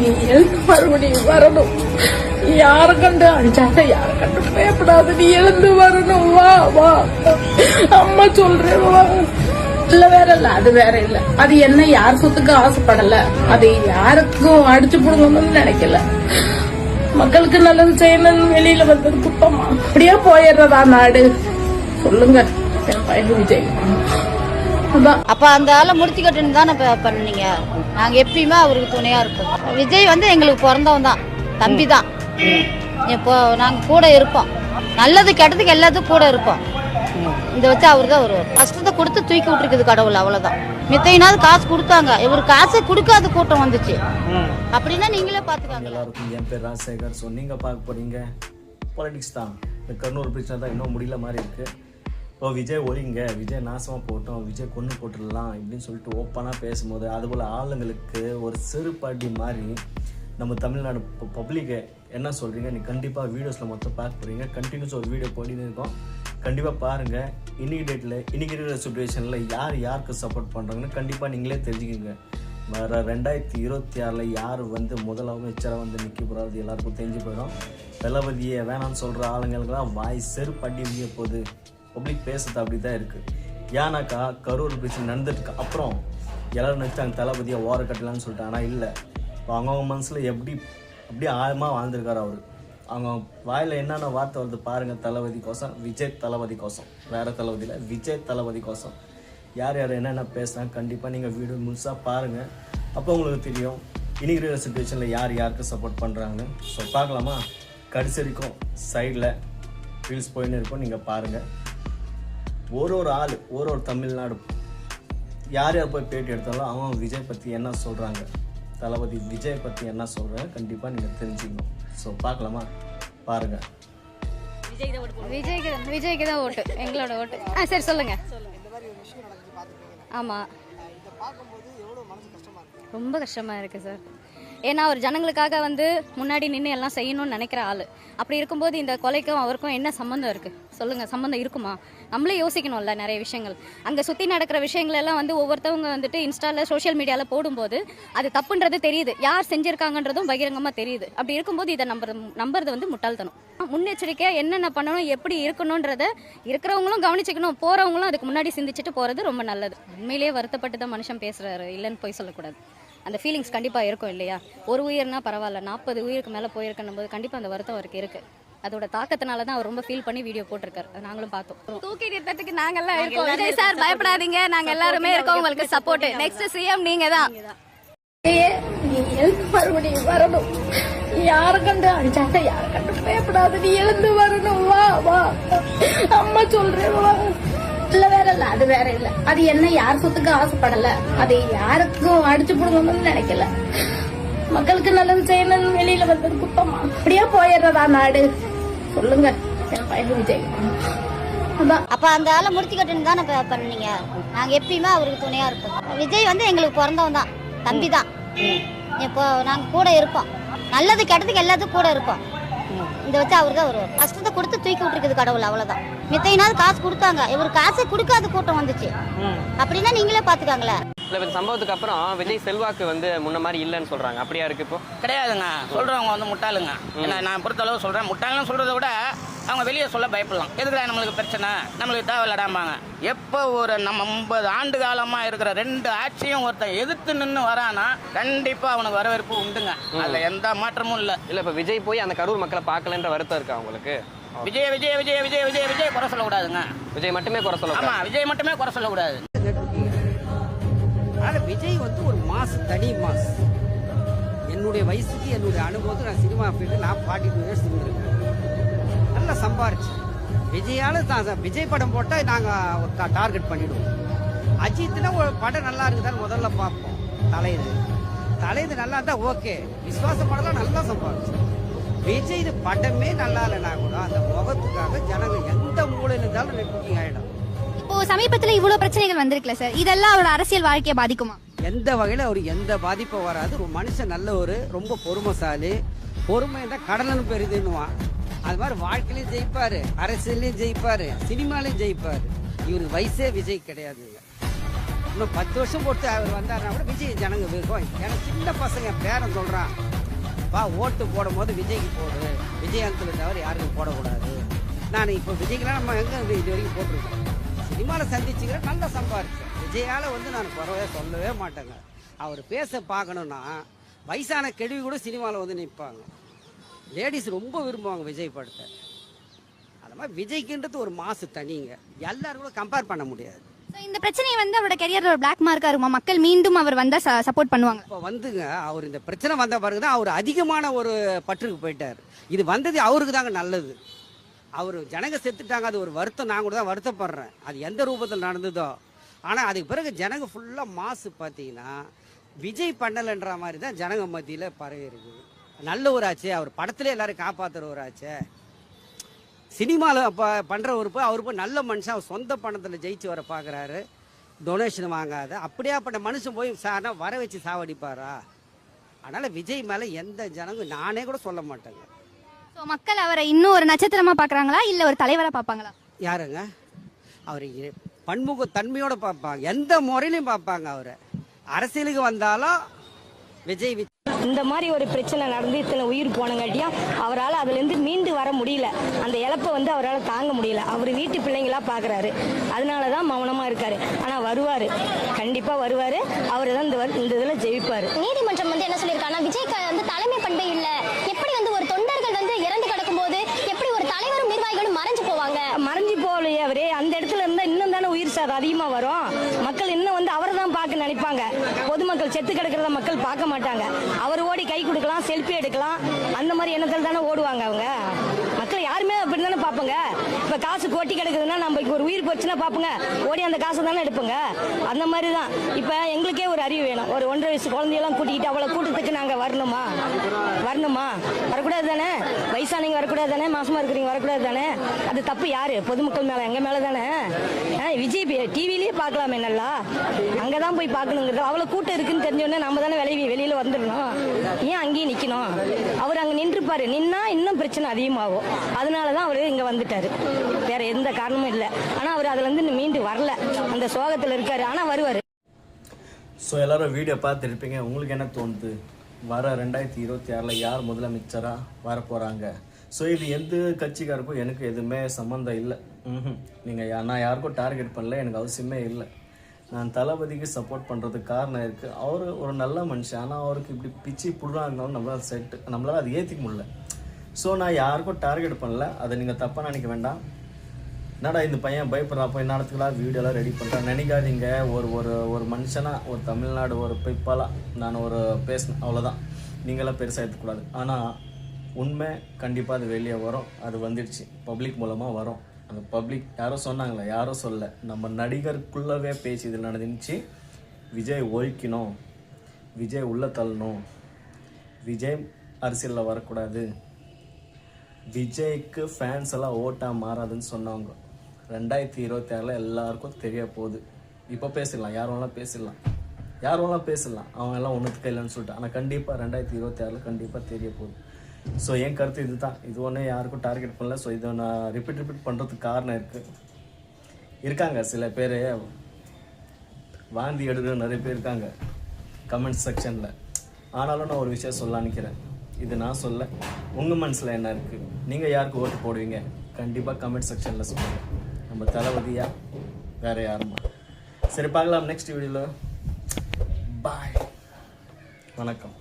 நீ எழுந்து மறுபடியும் வரணும். யார கண்டு அஞ்சாத யார கண்டு பயப்படாத நீ எழுந்து வரணும். வா வா. அம்மா சொல்றேன் வா. இல்ல வேற இல்ல அது வேற இல்ல. அது என்ன யார் சொத்துக்கு ஆசைப்படல. அது யாருக்கும் அடிச்சு போடணும்னு நினைக்கல. மக்களுக்கு நல்லது செய்யணும்னு வெளியில வந்தது குத்தமா. அப்படியே போயிடுறதா நாடு. சொல்லுங்க. என் பையன் விஜய். அப்ப அந்த ஆளை முடிச்சு கட்டுன்னு தானே பண்ணீங்க? நாங்க எப்பயுமே அவருக்கு துணையா இருப்போம் விஜய் வந்து எங்களுக்கு பிறந்தவன் தான். தம்பி தான். இப்போ நாங்க கூட இருப்போம் நல்லது கெட்டதுக்கு எல்லாத்துக்கும் கூட இருப்போம் இந்த வச்சு அவர் தான் வருவார். கஷ்டத்தை கொடுத்து தூக்கி விட்டுருக்குது கடவுள் அவ்வளவுதான். மித்தையினாவது காசு கொடுத்தாங்க. இவர் காசை கொடுக்காத கூட்டம் வந்துச்சு. அப்படின்னா நீங்களே பாத்துக்காங்க. எல்லாருக்கும் என் பேர் ராஜசேகர். ஸோ நீங்கள் பார்க்க போகிறீங்க பாலிடிக்ஸ் தான். இந்த கர்னூல் பிரச்சனை தான் இன்னும் முடியல மாதிரி இருக்குது இப்போ விஜய் ஒழிங்க விஜய் நாசமாக போட்டோம் விஜய் கொண்டு போட்டுடலாம் இப்படின்னு சொல்லிட்டு ஓப்பனாக பேசும்போது அதுபோல் ஆளுங்களுக்கு ஒரு சிறுபாட்டி மாதிரி நம்ம தமிழ்நாடு பப்ளிக்கை என்ன சொல்கிறீங்க நீ கண்டிப்பாக வீடியோஸில் மொத்தம் பார்க்க போகிறீங்க கண்டினியூஸ் ஒரு வீடியோ போட்டின்னு இருக்கோம். கண்டிப்பாக பாருங்கள் இன்னைக்கு டேட்டில் இன்றைக்கி இருக்கிற சுச்சுவேஷனில் யார் யாருக்கு சப்போர்ட் பண்ணுறாங்கன்னு கண்டிப்பாக நீங்களே தெரிஞ்சுக்கோங்க. வர ரெண்டாயிரத்தி இருபத்தி ஆறில் யார் வந்து முதல் அமைச்சராக வந்து நிற்க போகிறாரு எல்லாருக்கும் தெரிஞ்சு போயிடும். தளபதியை வேணாம்னு சொல்கிற ஆளுங்களுக்குலாம் வாய் செருப்படி போகுது. பப்ளிக் பேசுறது அப்படி தான் இருக்குது ஏன்னாக்கா கரூர் பிரச்சனை நடந்ததுக்கு அப்புறம் எல்லோரும் நினச்சாங்க தளபதியாக ஓர கட்டலான்னு சொல்லிட்டு. ஆனால் இல்லை. அவங்க அவங்கவுங்க மனசில் எப்படி அப்படியே ஆழமாக வாழ்ந்திருக்காரு அவர். அவங்க வாயில் என்னென்ன வார்த்தை வருது பாருங்கள் தளபதி கோசம் விஜய் தளபதி கோசம் வேறு தளபதியில் விஜய் தளபதி கோசம் யார் யார் என்னென்ன பேசுகிறாங்க கண்டிப்பாக நீங்கள் வீடியோ முழுசாக பாருங்கள் அப்போ உங்களுக்கு தெரியும் இன்னைக்கு இருக்கிற சுச்சுவேஷனில் யார் யாருக்கு சப்போர்ட் பண்ணுறாங்கன்னு ஸோ பார்க்கலாமா? கடைசி வரைக்கும் சைடில் ரீல்ஸ் போயின்னு இருக்கும் நீங்கள் பாருங்கள் ஒரு ஒரு ஆள் ஒரு ஒரு தமிழ்நாடு. யார் யார் போய் பேட்டி எடுத்தாலும் அவன் விஜய் பற்றி என்ன சொல்கிறாங்க தளபதி விஜய் பற்றி என்ன சொல்கிறாங்க கண்டிப்பாக நீங்கள் தெரிஞ்சுக்கணும். ஸோ பார்க்கலாமா? பாருங்கள் விஜய்க்கு விஜய்க்கு தான் ஓட்டு. எங்களோட ஓட்டு. ஆ சரி சொல்லுங்க. ஆமாம் ரொம்ப கஷ்டமா இருக்கு சார். ஏன்னா அவர் ஜனங்களுக்காக வந்து முன்னாடி நின்று எல்லாம் செய்யணும்னு நினைக்கிற ஆள். அப்படி இருக்கும்போது இந்த கொலைக்கும் அவருக்கும் என்ன சம்மந்தம் இருக்குது சொல்லுங்கள் சம்மந்தம் இருக்குமா? நம்மளே யோசிக்கணும்ல நிறைய விஷயங்கள். அங்கே சுற்றி நடக்கிற விஷயங்கள் எல்லாம் வந்து ஒவ்வொருத்தவங்க வந்துட்டு இன்ஸ்டாவில் சோஷியல் மீடியாவில் போடும்போது அது தப்புன்றது தெரியுது. யார் செஞ்சுருக்காங்கன்றதும் பகிரங்கமாக தெரியுது. அப்படி இருக்கும்போது இதை நம்புற நம்புறது வந்து முட்டாள்தனம். முன்னெச்சரிக்கையாக என்னென்ன பண்ணணும் எப்படி இருக்கணுன்றத இருக்கிறவங்களும் கவனிச்சிக்கணும். போகிறவங்களும் அதுக்கு முன்னாடி சிந்திச்சுட்டு போகிறது ரொம்ப நல்லது. உண்மையிலேயே வருத்தப்பட்டு தான் மனுஷன் பேசுகிறாரு இல்லைன்னு போய் சொல்லக்கூடாது. அந்த ஃபீலிங்ஸ் கண்டிப்பாக இருக்கும் இல்லையா? ஒரு உயிர்னா பரவாயில்ல நாற்பது உயிருக்கு மேலே போயிருக்கணும் போது கண்டிப்பாக அந்த வருத்தம் அவருக்கு இருக்கு. அதோட தாக்கத்தினால தான் அவர் ரொம்ப ஃபீல் பண்ணி வீடியோ போட்டிருக்காரு. அதை நாங்களும் பார்த்தோம். தூக்கி நிறுத்தத்துக்கு நாங்கெல்லாம் இருக்கோம். விஜய் சார் பயப்படாதீங்க. நாங்க எல்லாருமே இருக்கோம். உங்களுக்கு சப்போர்ட் நெக்ஸ்ட் சிஎம் நீங்க தான். மறுபடியும் வரணும். யார கண்டு அஞ்சாத யார கண்டு பயப்படாத. நீ எழுந்து வரணும் வா அது வேற இல்ல. அது என்ன யார் சொத்துக்கு ஆசைப்படல. அது யாருக்கும் அடிச்சு போடணும்னு நினைக்கல. மக்களுக்கு நல்லது செய்யணும்னு வெளியில வந்தது குத்தமா அப்படியே போயிடுறதா நாடு. சொல்லுங்க. என் பையன் விஜய். அப்ப அந்த ஆளை முடிச்சு கட்டுன்னு தானே பண்ணீங்க? நாங்க எப்பயுமே அவருக்கு துணையா இருப்போம். விஜய் வந்து எங்களுக்கு பிறந்தவன் தான். தம்பி தான். இப்போ நாங்க கூட இருப்போம் நல்லது கெட்டதுக்கு எல்லாத்துக்கும் கூட இருப்போம் இந்த வச்சு அவர் தான் வருவார். கஷ்டத்தை கொடுத்து தூக்கி விட்டுருக்குது கடவுள் அவ்வளவுதான். மித்தையினாவது காசு கொடுத்தாங்க. இவர் காசை கொடுக்காத கூட்டம் வந்துச்சு. அப்படின்னா நீங்களே பாத்துக்காங்களேன் இல்லை இந்த சம்பவத்துக்கு அப்புறம் விஜய் செல்வாக்கு வந்து முன்ன மாதிரி இல்லைன்னு சொல்றாங்க. அப்படியா இருக்கு இப்போ? கிடையாதுங்க. சொல்றவங்க வந்து முட்டாளுங்க. ஏன்னா நான் பொறுத்தளவு சொல்றேன். முட்டாள்னு சொல்றதை விட அவங்க வெளியே சொல்ல பயப்படலாம். எதுக்குடா நம்மளுக்கு பிரச்சனை? நம்மளுக்கு தேவையில்லடாம்பாங்க. எப்போ ஒரு நம்ம முப்பது ஆண்டு காலமா இருக்கிற ரெண்டு ஆட்சியும் ஒருத்தன் எதிர்த்து நின்று வரானா கண்டிப்பா அவனுக்கு வரவேற்பு உண்டுங்க. அதுல எந்த மாற்றமும் இல்லை. இல்லை இப்போ விஜய் போய் அந்த கரூர் மக்களை பார்க்கலன்ற வருத்தம் இருக்கா உங்களுக்கு? விஜய் விஜய் விஜய் விஜய் விஜய் விஜய் குறை சொல்லக்கூடாதுங்க. விஜய் மட்டுமே குறை சொல்ல ஆமா விஜய் மட்டுமே குறை சொல்லக்கூடாது. அதனால் விஜய் வந்து ஒரு மாஸ் தனி மாஸ். என்னுடைய வயசுக்கு என்னுடைய அனுபவத்துக்கு நான் சினிமா ஃபீல்டு நான் ஃபார்ட்டி டூ இயர்ஸ் இருந்திருக்கேன். நல்லா சம்பாரிச்சு. விஜயால தான் விஜய் படம் போட்டால் நாங்கள் டார்கெட் பண்ணிடுவோம். அஜித்னா ஒரு படம் நல்லா இருக்குதான்னு முதல்ல பார்ப்போம். தலையுது தலையுது நல்லா இருந்தால் ஓகே விஸ்வாச படம்லாம் நல்லா சம்பாரிச்சு. விஜய் இது படமே நல்லா இல்லைனா கூட அந்த முகத்துக்காக ஜனங்கள் எந்த மூலையில் இருந்தாலும் நெட்வொர்க்கிங் ஆகிடும் சமீபத்துல இவ்வளவு பிரச்சனைகள் வந்திருக்குல்ல சார் இதெல்லாம் அவரோட அரசியல் வாழ்க்கையை பாதிக்குமா? எந்த வகையில அவர் எந்த பாதிப்பும் வராது. ஒரு மனுஷன் நல்ல ஒரு ரொம்ப பொறுமைசாலி. பொறுமை தான் கடலும் பெருதுன்னுவான். அது மாதிரி வாழ்க்கையிலையும் ஜெயிப்பாரு அரசியல்லையும் ஜெயிப்பாரு சினிமாலையும் ஜெயிப்பாரு. இவருக்கு வயசே விஜய் கிடையாதுங்க இன்னும் பத்து வருஷம் பொறுத்து அவர் வந்தாருன்னா கூட விஜய் ஜனங்க வேகம் எனக்கு சின்ன பசங்க பேரன் சொல்றான் வா ஓட்டு போடும் போது விஜய்க்கு போடு. விஜய் தவிர யாருக்கும் போடக்கூடாது. நான் இப்போ விஜய்க்கெல்லாம் நம்ம எங்கே இது வரைக்கும் போட்டிருக்கோம்? சினிமாவில் சந்திச்சுக்கிறேன் நல்லா சம்பாரிச்சேன் விஜயால் வந்து நான் குறவே சொல்லவே மாட்டேங்க. அவர் பேச பார்க்கணுன்னா வயசான கெடுவி கூட சினிமாவில் வந்து நிற்பாங்க லேடிஸ் ரொம்ப விரும்புவாங்க விஜய் படத்தை. அது மாதிரி விஜய்க்குன்றது ஒரு மாசு தனிங்க. எல்லாரும் கூட கம்பேர் பண்ண முடியாது. இந்த பிரச்சனை வந்து அவரோட கெரியர் ஒரு பிளாக் மார்க்கா இருக்குமா? மக்கள் மீண்டும் அவர் வந்தா சப்போர்ட் பண்ணுவாங்க இப்போ வந்துங்க அவர் இந்த பிரச்சனை வந்த பிறகு தான் அவர் அதிகமான ஒரு பற்றுக்கு போயிட்டார். இது வந்தது அவருக்கு தாங்க நல்லது. அவர் ஜனங்க செத்துட்டாங்க அது ஒரு வருத்தம். நான் கூட தான் வருத்தப்படுறேன். அது எந்த ரூபத்தில் நடந்ததோ. ஆனால் அதுக்கு பிறகு ஜனங்க ஃபுல்லாக மாசு பார்த்தீங்கன்னா விஜய் பண்ணலைன்ற மாதிரி தான் ஜனங்க மத்தியில் பரவி இருக்குது. நல்ல ஒரு ஆச்சே. அவர் படத்துல எல்லாரும் காப்பாற்றுற ஒரு ஆச்சே. சினிமாவில் இப்போ பண்ணுற ஒரு அவர் போய் நல்ல மனுஷன். அவர் சொந்த பணத்தில் ஜெயிச்சு வர பார்க்குறாரு டொனேஷன் வாங்காத. அப்படியாப்பட்ட மனுஷன் போய் சார்னா வர வச்சு சாவடிப்பாரா? அதனால் விஜய் மேலே எந்த ஜனங்க நானே கூட சொல்ல மாட்டேங்க. ஸோ மக்கள் அவரை இன்னும் ஒரு நட்சத்திரமா பாக்குறாங்களா இல்ல ஒரு தலைவரா பார்ப்பாங்களா? யாருங்க? அவர் பன்முக தன்மையோட பார்ப்பாங்க எந்த முறையிலையும் பார்ப்பாங்க அவரை. அரசியலுக்கு வந்தாலும் விஜய் இந்த மாதிரி ஒரு பிரச்சனை நடந்து இத்தனை உயிர் போனங்காட்டியும் அவரால் அதுலேருந்து மீண்டு வர முடியல. அந்த இழப்பை வந்து அவரால் தாங்க முடியல. அவர் வீட்டு பிள்ளைங்களா பார்க்குறாரு. அதனால தான் மௌனமாக இருக்காரு. ஆனால் வருவார். கண்டிப்பாக வருவார். அவர் தான் இந்த இந்த இதில் ஜெயிப்பார். நீதிமன்றம் வந்து என்ன சொல்லியிருக்காங்கன்னா விஜய்க்கு வந்து தலைமை பண்பே இல்ல எப்படி வந்து ஒரு தொண்டர்கள் வந்து இறந்து கிடக்கும்போது எப்படி ஒரு தலைவரும் நிர்வாகிகளும் மறைஞ்சு போவாங்க மறைஞ்சு போகலையே அவரே அந்த இடத்துல இருந்தால் இன்னும் தானே உயிர் சார் அதிகமாக வரும் மக்கள் இன்னும் வந்து அவரை தான் பார்க்க நினைப்பாங்க பொதுமக்கள் செத்து கிடக்கிறத மக்கள் பார்க்க மாட்டாங்க. அவர் ஓடி கை கொடுக்கலாம் செல்ஃபி எடுக்கலாம். அந்த மாதிரி எண்ணத்தில் தானே ஓடுவாங்க அவங்க. மக்கள் யாருமே அப்படி தானே பார்ப்பாங்க? இப்போ காசு கொட்டி கிடக்குதுன்னா நம்ம இப்போ ஒரு உயிர் போச்சுன்னா பார்ப்போங்க ஓடி அந்த காசை தானே எடுப்போங்க. அந்த மாதிரி தான் இப்போ எங்களுக்கே ஒரு அறிவு வேணும். ஒரு ஒன்றரை வயசு குழந்தையெல்லாம் கூட்டிக்கிட்டு அவ்வளோ கூட்டத்துக்கு நாங்கள் வரணுமா? வரணுமா? வரக்கூடாது தானே வயசானவங்க வரக்கூடாது தானே மாசமா இருக்கிறீங்க வரக்கூடாது தானே அது தப்பு யாரு? பொதுமக்கள் மேல எங்க மேல தானே ஆ, விஜய் டிவிலேயே பார்க்கலாமே நல்லா. அங்கே தான் போய் பார்க்கணுங்கிறது. அவ்வளோ கூட்டம் இருக்குன்னு தெரிஞ்சோடனே நம்ம தானே விளைவி வெளியில் வந்துடணும். ஏன் அங்கேயே நிற்கணும் அவர் அங்கே நின்றுப்பாரு. நின்னா இன்னும் பிரச்சனை அதிகமாகும். அதனால தான் அவர் இங்கே வந்துட்டாரு. வேற எந்த காரணமும் இல்லை. ஆனால் அவர் அதுலேருந்து மீண்டு வரல. அந்த சோகத்தில் இருக்காரு. ஆனால் வருவார். ஸோ எல்லாரும் வீடியோ பார்த்துருப்பீங்க. உங்களுக்கு என்ன தோணுது? வர ரெண்டாயிரத்தி இருபத்தி ஆறில் யார் முதலமைச்சராக வரப்போகிறாங்க ஸோ இது எந்த கட்சிக்காருக்கும் எனக்கு எதுவுமே சம்மந்தம் இல்லை. ம் நீங்கள் நான் யாருக்கும் டார்கெட் பண்ணல. எனக்கு அவசியமே இல்லை. நான் தளபதிக்கு சப்போர்ட் பண்ணுறதுக்கு காரணம் இருக்குது அவர் ஒரு நல்ல மனுஷன். ஆனால் அவருக்கு இப்படி பிச்சு புடுறாங்கனாலும் நம்மளால் செட்டு நம்மளால் அதை ஏற்றிக்க முடியல. ஸோ நான் யாருக்கும் டார்கெட் பண்ணல. அதை நீங்கள் தப்பாக நினைக்க வேண்டாம். என்னடா இந்த பையன் பயப்படுறான் போய் நடத்துக்கலாம் வீடியோலாம் ரெடி பண்ணுறான் நினைக்காதீங்க. ஒரு ஒரு ஒரு மனுஷனாக ஒரு தமிழ்நாடு ஒரு பிப்பாலாக நான் ஒரு பேசினேன் அவ்வளோதான் நீங்களாம் பெருசாக எடுத்துக்கூடாது ஆனால் உண்மை கண்டிப்பாக அது வெளியே வரும். அது வந்துடுச்சு. பப்ளிக் மூலமாக வரும். அந்த பப்ளிக் யாரோ சொன்னாங்களே யாரோ சொல்ல நம்ம நடிகருக்குள்ளவே பேசி இதில் நடந்துச்சு. விஜய் ஒழிக்கணும். விஜய் உள்ளே தள்ளணும். விஜய் அரசியலில் வரக்கூடாது. விஜய்க்கு ஃபேன்ஸ் எல்லாம் ஓட்டாக மாறாதுன்னு சொன்னவங்க. ரெண்டாயிரத்தி இருபத்தி ஆறில் எல்லாருக்கும் தெரிய போகுது. இப்போ பேசிடலாம். யார் வேணாலும் பேசிடலாம். யார் வேணாலும் பேசிடலாம். அவங்க எல்லாம் ஒன்றுத்துக்கு இல்லைன்னு சொல்லிட்டு. ஆனால் கண்டிப்பாக ரெண்டாயிரத்தி இருபத்தி ஆறில் கண்டிப்பாக தெரிய போகுது. ஸோ என் கருத்து இது தான் இது ஒன்றே யாருக்கும் டார்கெட் பண்ணல. ஸோ இதை நான் ரிப்பீட் ரிப்பீட் பண்ணுறதுக்கு காரணம் இருக்குது இருக்காங்க சில பேர். வாந்தி எடுக்கிற நிறைய பேர் இருக்காங்க. கமெண்ட் செக்ஷனில் ஆனாலும் நான் ஒரு விஷயம் சொல்ல நினைக்கிறேன். இது நான் சொல்ல. உங்கள் மனசில் என்ன இருக்குது நீங்கள் யாருக்கு ஓட்டு போடுவீங்க? கண்டிப்பாக கமெண்ட் செக்ஷனில் சொல்லுங்கள் நம்ம தளபதியா வேறு யாருமா? சரி பார்க்கலாம். நெக்ஸ்ட் வீடியோவில் பாய் வணக்கம்.